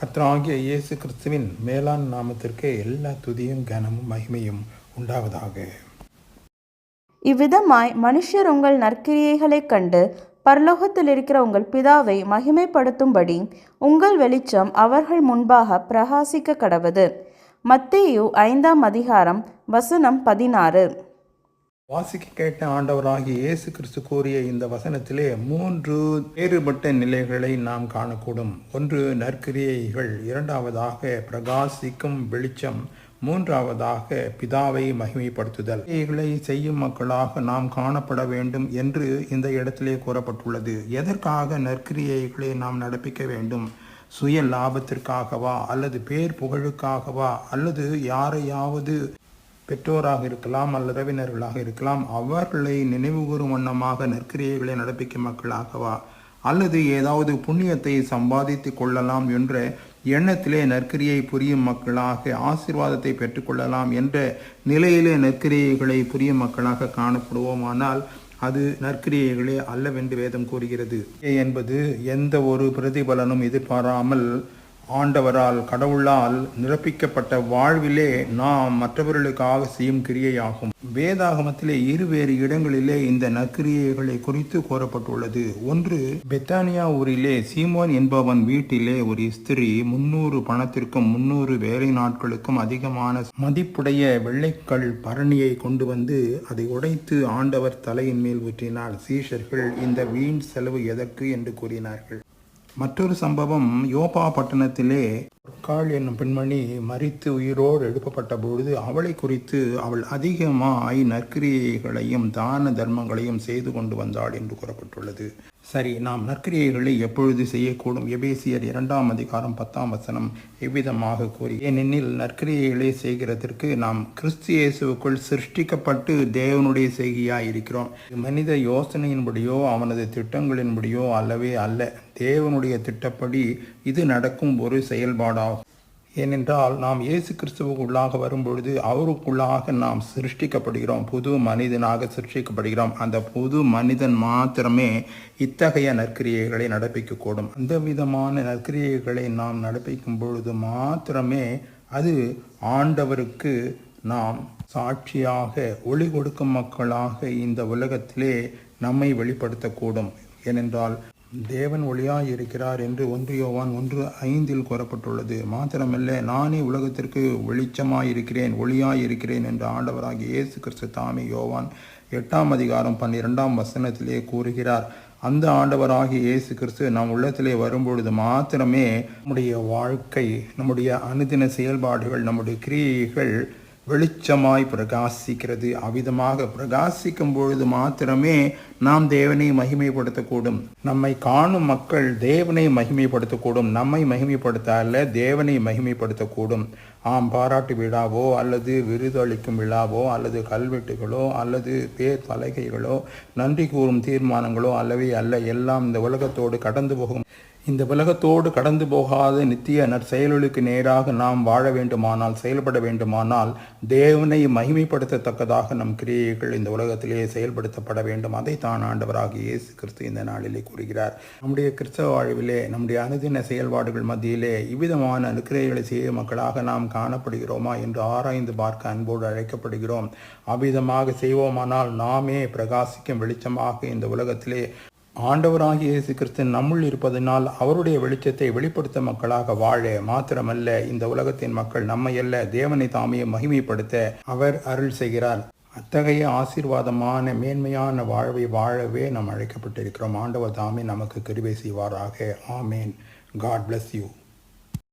கர்த்தராகிய இயேசு கிறிஸ்துவின் மேலாண் நாமத்திற்கு எல்லா துதியும் கனமும் மகிமையும் உண்டாவதாக. இவ்விதமாய் மனுஷர் உங்கள் நற்கிரியைகளைக் கண்டு பரலோகத்தில் இருக்கிற உங்கள் பிதாவை மகிமைப்படுத்தும்படி உங்கள் வெளிச்சம் அவர்கள் முன்பாக பிரகாசிக்க கடவது மத்தேயு ஐந்தாம் அதிகாரம் வசனம் பதினாறு. வாசிக்க கேட்ட ஆண்டவராகிய இயேசு கிறிஸ்து கூறிய இந்த வசனத்திலே மூன்று வேறுபட்ட நிலைகளை நாம் காணக்கூடும். ஒன்று நற்கிரியைகள். இரண்டாவதாக பிரகாசிக்கும் வெளிச்சம். மூன்றாவதாக பிதாவை மகிமைப்படுத்துதல். இவைகளை செய்யும் மக்களாக நாம் காணப்பட வேண்டும் என்று இந்த இடத்திலே கூறப்பட்டுள்ளது. எதற்காக நற்கிரியைகளை நாம் நடப்பிக்க வேண்டும்? சுய லாபத்திற்காகவா அல்லது பேர் புகழுக்காகவா அல்லது யாரையாவது பெற்றோராக இருக்கலாம் அல்லது உறவினர்களாக இருக்கலாம் அவர்களை நினைவுகூரும் வண்ணமாக நற்கிரியைகளை நடப்பிக்கும் மக்களாகவா? அல்லது ஏதாவது புண்ணியத்தை சம்பாதித்து கொள்ளலாம் என்ற எண்ணத்திலே நற்கிரியை புரியும் மக்களாக ஆசீர்வாதத்தை பெற்றுக்கொள்ளலாம் என்ற நிலையிலே நற்கிரியைகளை புரியும் மக்களாக காணப்படுவோமானால் அது நற்கிரியைகளே அல்லவென்று வேதம் கூறுகிறது. என்பது எந்த ஒரு பிரதிபலனும் எதிர்பாராமல் ஆண்டவரால் கடவுளால் நிரப்பிக்கப்பட்ட வாழ்விலே நாம் மற்றவர்களுக்காக செய்யும் கிரியையாகும். வேதாகமத்திலே இருவேறு இடங்களிலே இந்த நற்கிரியைகளை குறித்து கூறப்பட்டுள்ளது. ஒன்று பெத்தானியா ஊரிலே சீமோன் என்பவன் வீட்டிலே ஒரு ஸ்திரீ முன்னூறு பணத்திற்கும் முன்னூறு வேலை நாட்களுக்கும் அதிகமான மதிப்புடைய வெள்ளைக்கல் பரணியை கொண்டு வந்து அதை உடைத்து ஆண்டவர் தலையின் மேல் ஊற்றினார். சீஷர்கள் இந்த வீண் செலவு எதற்கு? என்று கூறினார்கள். மற்றொரு சம்பவம் யோபா பட்டணத்திலே பொற்காள் என்னும் பெண்மணி மறித்து உயிரோடு எழுப்பப்பட்ட பொழுது அவளை குறித்து அவள் அதிகமாய் நற்கிரியைகளையும் தான தர்மங்களையும் செய்து கொண்டு வந்தாள் என்று கூறப்பட்டுள்ளது. சரி நாம் நற்கிரியைகளை எப்பொழுது செய்யக்கூடும்? எபேசியர் இரண்டாம் அதிகாரம் பத்தாம் வசனம் எவ்விதமாக கூறி ஏனெனில் நற்கிரியைகளை செய்கிறதற்கு நாம் கிறிஸ்து இயேசுக்குள் சிருஷ்டிக்கப்பட்டு தேவனுடைய செய்கையாய் இருக்கிறோம். மனித யோசனையின்படியோ அவனது திட்டங்களின்படியோ அல்லவே அல்ல. தேவனுடைய திட்டப்படி இது நடக்கும் ஒரு செயல்பாடாகும். ஏனென்றால் நாம் இயேசு கிறிஸ்துவுக்குள்ளாக வரும்பொழுது அவருக்குள்ளாக நாம் சிருஷ்டிக்கப்படுகிறோம். புது மனிதனாக சிருஷ்டிக்கப்படுகிறோம். அந்த புது மனிதன் மாத்திரமே இத்தகைய நற்கிரியைகளை நடப்பிக்கக்கூடும். அந்த விதமான நற்கிரியைகளை நாம் நடப்பிக்கும் பொழுது மாத்திரமே அது ஆண்டவருக்கு நாம் சாட்சியாக ஒளி கொடுக்கும் மக்களாக இந்த உலகத்திலே நம்மை வெளிப்படுத்தக்கூடும். ஏனென்றால் தேவன் ஒளியாய் இருக்கிறார் என்று ஒன்று யோவான் ஒன்று ஐந்தில் கூறப்பட்டுள்ளது. மாத்திரமல்ல நானே உலகத்திற்கு வெளிச்சமாய் இருக்கிறேன் ஒளியாய் இருக்கிறேன் என்று ஆண்டவராகிய இயேசு கிறிஸ்து தாமே யோவான் எட்டாம் அதிகாரம் பன்னிரெண்டாம் வசனத்திலே கூறுகிறார். அந்த ஆண்டவராகிய இயேசு கிறிஸ்து நம் உள்ளத்திலே வரும்பொழுது மாத்திரமே நம்முடைய வாழ்க்கை நம்முடைய அனுதின செயல்பாடுகள் நம்முடைய கிரியைகள் வெளிச்சமாய் பிரகாசிக்கிறது. அவ்விதமாக பிரகாசிக்கும் பொழுது மாத்திரமே நாம் தேவனை மகிமைப்படுத்தக்கூடும். நம்மை காணும் மக்கள் தேவனை மகிமைப்படுத்தக்கூடும். நம்மை மகிமைப்படுத்த அல்ல தேவனை மகிமைப்படுத்தக்கூடும். ஆம் பாராட்டு விழாவோ அல்லது விருது அளிக்கும் விழாவோ அல்லது கல்வெட்டுகளோ அல்லது பேர் பலகைகளோ நன்றி கூறும் தீர்மானங்களோ அல்லவே அல்ல. எல்லாம் இந்த உலகத்தோடு கடந்து போகும். இந்த உலகத்தோடு கடந்து போகாத நித்திய நற்செயல்களுக்கு நேராக நாம் வாழ வேண்டுமானால் செயல்பட வேண்டுமானால் தேவனை மகிமைப்படுத்தத்தக்கதாக நம் கிரியைகள் இந்த உலகத்திலேயே செயல்படுத்தப்பட வேண்டும். அதை தான் ஆண்டவராக இயேசு கிறிஸ்து இந்த நாளிலே கூறுகிறார். நம்முடைய கிறிஸ்தவ வாழ்விலே நம்முடைய அனுதின செயல்பாடுகள் மத்தியிலே இவ்விதமான அனுக்கிரைகளை செய்ய மக்களாக நாம் காணப்படுகிறோமா என்று ஆராய்ந்து பார்க்க அன்போடு அழைக்கப்படுகிறோம். அவ்விதமாக செய்வோமானால் நாமே பிரகாசிக்கும் வெளிச்சமாக இந்த உலகத்திலே ஆண்டவராகிய இயேசு கிறிஸ்து நம்முள் இருப்பதனால் அவருடைய வெளிச்சத்தை வெளிப்படுத்த மக்களாக வாழ மாத்திரமல்ல இந்த உலகத்தின் மக்கள் நம்மை அல்ல தேவனை தாமே மகிமைப்படுத்த அவர் அருள் செய்கிறார். அத்தகைய ஆசீர்வாதமான மேன்மையான வாழ்வை வாழவே நாம் அழைக்கப்பட்டிருக்கிறோம். ஆண்டவர் தாமே நமக்கு கிருபை செய்வாராக. ஆமேன். God bless you